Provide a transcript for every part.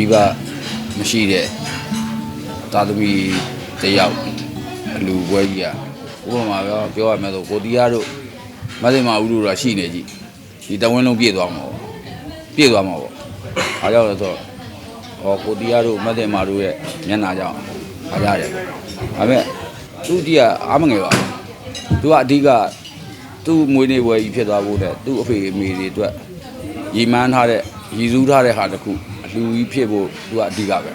မိဘမရှိတဲ့သာသမီတယောက်အလူပွဲကြီးอ่ะဥပမာပြောပြောရမယ်ဆိုကိုတီးရတို့မသိမဦးတို့တော့ရှိနေကြည့်ဒီတဝင်းလုံးပြည့်သွားမှာပေါ့ပြည့်သွားမှာပေါ့အားကြောင့်လဲဆိုတော့ဟောကိုတီးရတို့မသိမတို့ရဲ့မျက်နှာကြောင့်အားရတယ်ဒါပေမဲ့သူတီးကအားမငယ်ပါဘူးသူကအဓိကသူ့မွေးနေ့ပွဲကြီးဖြစ်သွားဖို့တဲ့သူ့အဖေအမေတွေအတွက်ရီမန်းထားတဲ့ရည်စူးထားတဲ့ဟာတစ်ခုအ လူကြီးဖြစ်ဖို့သူကအဓိကပဲ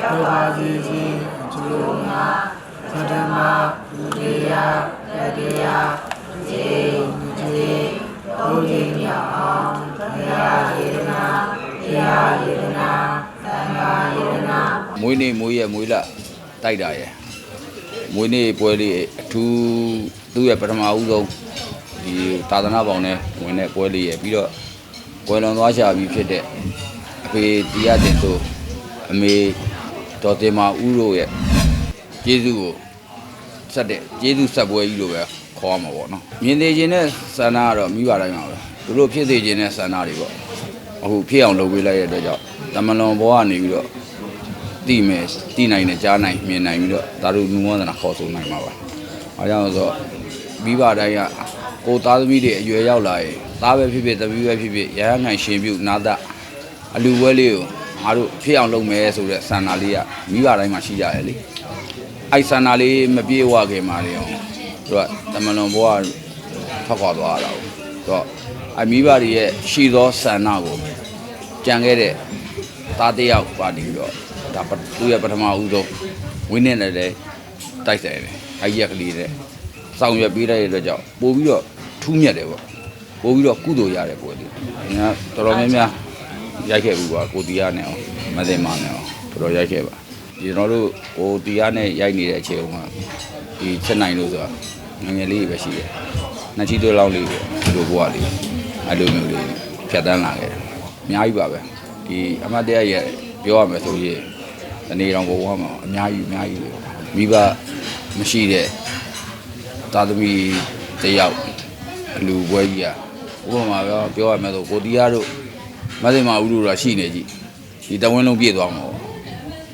ဒေပါစီစီကျိုးနာသတ္တမဒုတိယတတိယခြေခြေဘုရင်မြောက်အောင်ဘုရားယေရနာဘုရားယေရနာသံဃာယေရနာမွေးနေ့မွေးရက်မွေးလတိုက်တာရယ်မွေးနေ့ပွဲလေးအထူးသူ့ရဲ့ပထမဦးဆုံး ဒီသာသနာပေါင်းနဲ့ဝင်တဲ့ပွဲလေးရယ်ပြီးတော့ကွယ်လွန်သွားရှာပြီးဖြစ်တဲ့အဖေတရားတင်တို့အမေတော်တင်မာဦးတို့ရဲ့ကျေးဇူးကိုဆက်တဲ့ကျေးဇူးဆက်ပွဲကြီးလိုပဲခေါ်ရမှာပေါ့နော်မြင်သေးခြင်းနဲ့ဆန္ဒကတော့မိဘတိုင်းပါပဲသူတို့ဖြစ်သေးခြင်းနဲ့ဆန္ဒတွေပေါ့အခုဖြစ်အောင်လုပ်ပေးလိုက်တဲ့အတွက်ကြောင့်တမလွန်ဘောကနေပြီးတော့တိမယ်တိနိုင်နဲ့ကြားနိုင်မြင်နိုင်ပြီးတော့ဒါတို့လူမောဒနာခေါ်ဆိုနိုင်မှာပါ။အားကြောင့်ဆိုတော့မိဘတိုင်းက ကိုသားသမီးတွေအရွယ်ရောက်လာရင်သားပဲဖြစ်ဖြစ်သမီးပဲဖြစ်ဖြစ်ရဟန်းငိုင်ရှင်ပြုနာတအလူဝဲလေးကိုငါတို့ဖြစ်အောင်လုပ်မယ်ဆိုတဲ့ဆန္ဒလေးကမိဘတိုင်းမှာရှိကြတယ်လေ။အဲ့ဆန္ဒလေးမပြေဝခင်မှာလေအောင်သူကတမလွန်ဘွားထွက်ခွာသွားတာကိုသူကအဲ့မိဘတွေရဲ့ရှိသောဆန္ဒကိုကြံခဲ့တဲ့သားတစ်ယောက်ပါနေပြီးတော့ဒါပသူ့ရဲ့ပထမဦးဆုံးဝင်းနဲ့လည်းတိုက်ဆိုင်တယ်အကြီးရကလေးတဲ့စောင့်ရွက်ပေးတဲ့အတွက်ကြောင့်ပို့ပြီးတော့ ထူးမြတ်တယ်ပေါ့ပို့ပြီးတော့ကုသိုလ်ရတယ်ပွဲလေးညာတော်တော်များများရိုက်ခဲ့ဘူးကွာကိုတီးရနဲ့အောင်မသိမနဲ့အောင်တော်တော်ရိုက်ခဲ့ပါဒီကျွန်တော်တို့ကိုတီးရနဲ့ရိုက်နေတဲ့အချိန်ကဒီချက်နိုင်လို့ဆိုတာငယ်ငယ်လေးပဲရှိတယ်နှစ်ချီတို့လောက်လေးပေါ့ဒီလိုဘွားလေးအဲ့လိုမျိုးလေးဖြတ်တန်းလာခဲ့တယ်အများကြီးပါပဲဒီအမတ်တရားရဲ့ပြောရမယ်ဆိုရင်ဒီနေ့တော့ဘဝမှာအများကြီးအများကြီးပဲမိဘမရှိတဲ့သာသမီတယောက် အလူပွဲကြီးอ่ะဥပမာပြောပြောရမယ်ဆိုကိုတီးရတို့မသိမဦးတို့တော့ရှိနေကြည့်ဒီတဝင်းလုံးပြည့်သွားမှာပေါ့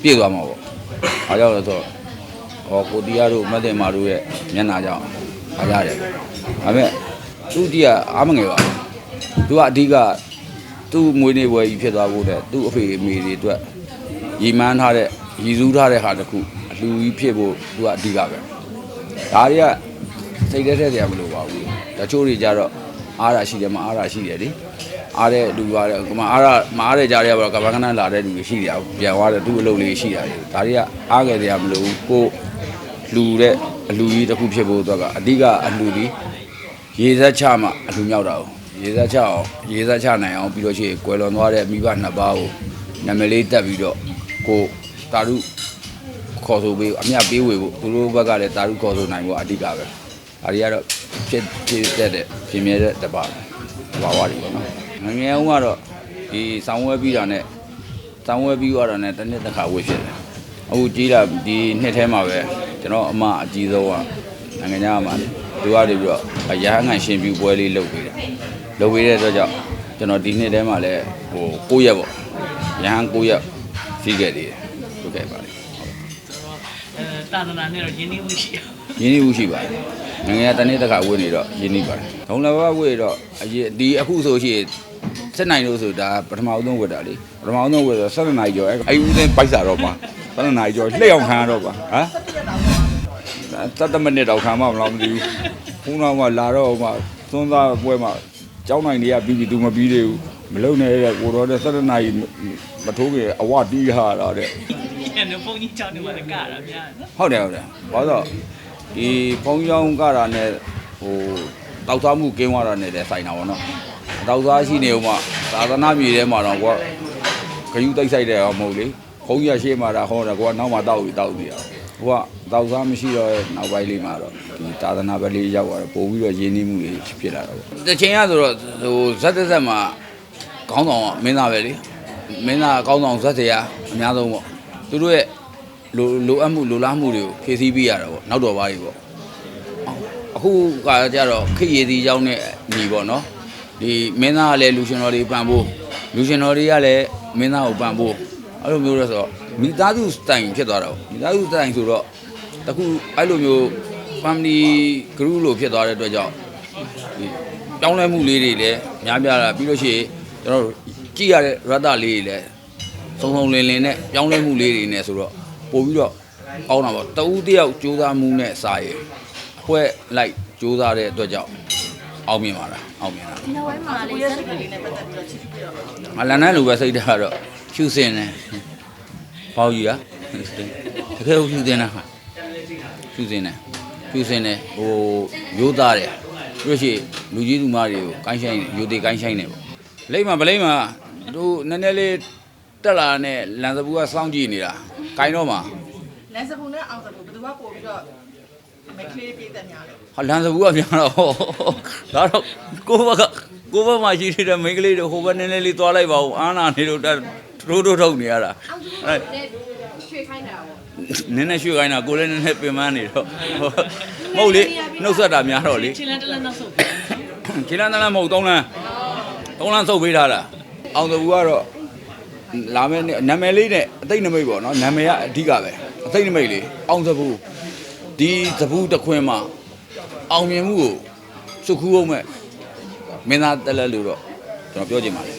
ပြည့်သွားမှာပေါ့အားကြောင့်လဲဆိုတော့ဟောကိုတီးရတို့မသိမတို့ရဲ့မျက်နှာကြောင့်အားရတယ်ဒါပေမဲ့သူတီးကအားမငယ်ပါဘူးသူကအဓိကသူ့မွေးနေ့ပွဲကြီးဖြစ်သွားဖို့တဲ့သူ့အဖေအမေတွေအတွက်ရီမန်းထားတဲ့ရည်စူးထားတဲ့ဟာတစ်ခုအလူကြီးဖြစ်ဖို့သူကအဓိကပဲဒါတွေက စိတ်ထဲထဲတရားမလို့ပါဘူးတချို့တွေကြတော့အားရရှိတယ်မအားရရှိတယ်လေအားတဲ့လူပါတယ်ကမအားရမအားတဲ့ကြားတွေကဘာကဘာကနလာတဲ့လူတွေရှိတယ်ပြန်သွားတဲ့သူ့အလုပ်လေးရှိတာလေဒါတွေကအားခဲ့တရားမလို့ဘူးကိုလူတဲ့အလူကြီးတစ်ခုဖြစ်ဖို့အတွက်ကအဓိကအလူကြီးရေစက်ချမှအလူမြောက်တာကိုရေစက်ချအောင်ရေစက်ချနိုင်အောင်ပြီးတော့ရှိရင်ကွယ်လွန်သွားတဲ့မိဘနှစ်ပါးကိုနာမည်လေးတက်ပြီးတော့ကိုတာရုခေါ်ဆိုပေးအမြတ်ပေးဝေဖို့သူတို့ဘက်ကလည်းတာရုခေါ်ဆိုနိုင်ဖို့အဓိကပဲ ဒါတွေကတော့ဖြစ်ဖြစ်တဲ့တဲ့ပြင်မြဲတဲ့တပါဘာဝတွေပေါ့နော်ငယ်ငယ်ဦးကတော့ဒီဆောင်းဝဲပြီးတာနဲ့ဆောင်းဝဲပြီးသွားတာနဲ့တစ်နှစ်တစ်ခါဝေ့ဖြစ်တယ်အခုကြီးလာဒီနှစ်ထဲမှာပဲကျွန်တော်အမအကြီးဆုံးကနိုင်ငံခြားမှာသူကနေပြီးတော့ရဟန်းငံရှင်ပြူပွဲလေးလုပ်ပေးတယ်လုပ်ပေးတဲ့အတွက်ကြောင့်ကျွန်တော်ဒီနှစ်ထဲမှာလည်းဟို9ရက်ပေါ့ရဟန်း9ရက်စီးခဲ့သေးတယ်ဟုတ်ကဲ့ပါလေအဲတာသနာနဲ့တော့ရင်းနှီးမှုရှိအောင်ရင်းနှီးမှုရှိပါတယ် ငယ်ငယ်တနေ့တစ်ခါဝေ့နေတော့ရင်းနှီးပါတယ်ဒုံလဘဝေ့တော့အရင်ဒီအခုဆိုရှိရင်စက်နိုင်လို့ဆိုဒါပထမဦးဆုံးဝေ့တာလေပထမဦးဆုံးဝေ့ဆို7နာရီကျော်အဲ့ဦးသိန်းပိုက်စာတော့ပါ7နာရီကျော်လှည့်အောင်ခံရတော့ပါဟမ်တတ်တမနစ်တော့ခံမမလားမသိဘူးခုနကမှလာတော့မှသွန်းသားပွဲမှာကျောင်းနိုင်တွေကပြီးပြီသူမပြီးသေးဘူးမလုံနဲ့တဲ့ကိုတော့တဲ့7နာရီမထိုးခင်အဝတီးဟာတာတဲ့ညနေပုံကြီးချောင်းနေမှာလည်းကတာများနော်ဟုတ်တယ်ဟုတ်တယ်ဘာလို့လဲ ဒီဖုံးကြောင်းကတာနဲ့ဟိုတောက်သားမှုကင်းသွားတာနဲ့လည်းဆိုင်တာပေါ့နော်တောက်သားရှိနေဦးမှသာသနာမြေထဲမှာတော့ကွာခယူတိုက်ဆိုင်တယ်အောင်မဟုတ်လေဖုံးရရှေ့မှာတာဟောတယ်ကွာနောက်မှတောက်ပြီးတောက်ပြီးအောင်ဟိုကတောက်သားမရှိတော့တဲ့နောက်ပိုင်းလေးမှာတော့ဒီသာသနာပဲလေးရောက်သွားတော့ပို့ပြီးတော့ရင်းနှီးမှုတွေဖြစ်လာတော့ပေါ့တစ်ချိန်ကဆိုတော့ဟိုဇက်သက်သက်မှာခေါင်းဆောင်ကမင်းသားပဲလေမင်းသားခေါင်းဆောင်ဇက်တရားအများဆုံးပေါ့သူတို့ရဲ့ လိုလိုအပ်မှုလိုလားမှုတွေကိုဖြည့်ဆည်းပေးရတာပေါ့နောက်တော်ပါးကြီးပေါ့အအခုကကြတော့ခိရည်ဒီကြောင်းနဲ့ညီပေါ့နော်ဒီမင်းသားကလည်းလူရှင်တော်တွေပန်ဖို့လူရှင်တော်တွေကလည်းမင်းသားကိုပန်ဖို့အဲ့လိုမျိုးလဲဆိုတော့မိသားစုစတိုင်ဖြစ်သွားတာပေါ့မိသားစုစတိုင်ဆိုတော့တခုအဲ့လိုမျိုး family group လို့ဖြစ်သွားတဲ့အတွက်ကြောင့်ဒီပြောင်းလဲမှုလေးတွေလည်းများပြားလာပြီးလို့ရှိရင်ကျွန်တော်တို့ကြည့်ရတဲ့ရတ္တလေးတွေလည်းစုံစုံလင်လင်နဲ့ပြောင်းလဲမှုလေးတွေနဲ့ဆိုတော့ ပို့ပြီးတော့အောင်းတာပေါ့တဦးတယောက်ကြိုးစားမှုနဲ့စာရင်အဖွဲ့လိုက်ကြိုးစားတဲ့အတွက်ကြောင့်အောင်မြင်ပါလားအောင်မြင်တာဒီနောက်ပိုင်းမှာလေးစက်ကလေးနဲ့ပတ်သက်ပြီးတော့ချစ်ပြီးတော့အလန်နဲ့လူပဲစိတ်ထားတော့ဖြူစင်တယ်ပေါ့ကြီးอ่ะတကယ်ဖြူစင်တာဟာဖြူစင်တယ်ဖြူစင်တယ်ဟိုရိုးသားတယ်ပြီးလို့ရှိရင်လူကြီးသူမတွေကိုကိုင်းဆိုင်ရိုးသေးကိုင်းဆိုင်တယ်ပေါ့လိမ့်မှာဗလိမ့်မှာတို့နည်းနည်းလေးတက်လာတဲ့လန်စပူကစောင့်ကြည့်နေတာ ကိုင်းတော့မှာလန်စပူနဲ့အောင်စပူဘယ်သူကပို့ပြီးတော့မကလေးပြည့်တဲ့များလဲဟာလန်စပူကပြန်တော့ဒါတော့ကိုဘကကိုဘမှာရှိနေတဲ့မိန်းကလေးတွေဟိုဘက်နည်းနည်းလေးသွားလိုက်ပါဦးအာနာနေတော့ထိုးထိုးထုတ်နေရတာအဲရွှေခိုင်းတာပေါ့နည်းနည်းရွှေ့ခိုင်းတာကိုလည်းနည်းနည်းပင်ပန်းနေတော့မဟုတ်လေနှုတ်ဆက်တာများတော့လေခြေလန်းတလန်းနောက်ဆုပ်ခြေလန်းတလန်းမဟုတ်သုံးလန်းသုံးလန်းစုပ်ပေးထားတာအောင်တဘူကတော့ လာမယ့်နေ့နာမည်လေးနဲ့အသိနမိတ်ပေါ့နော်နာမည်ကအဓိကပဲအသိနမိတ်လေးအောင်တဘူဒီတဘူတစ်ခွင်မှာအောင်မြင်မှုကိုစုခူးအောင်မဲ့မင်းသားတက်လက်လို့တော့ကျွန်တော်ပြောချင်ပါတယ်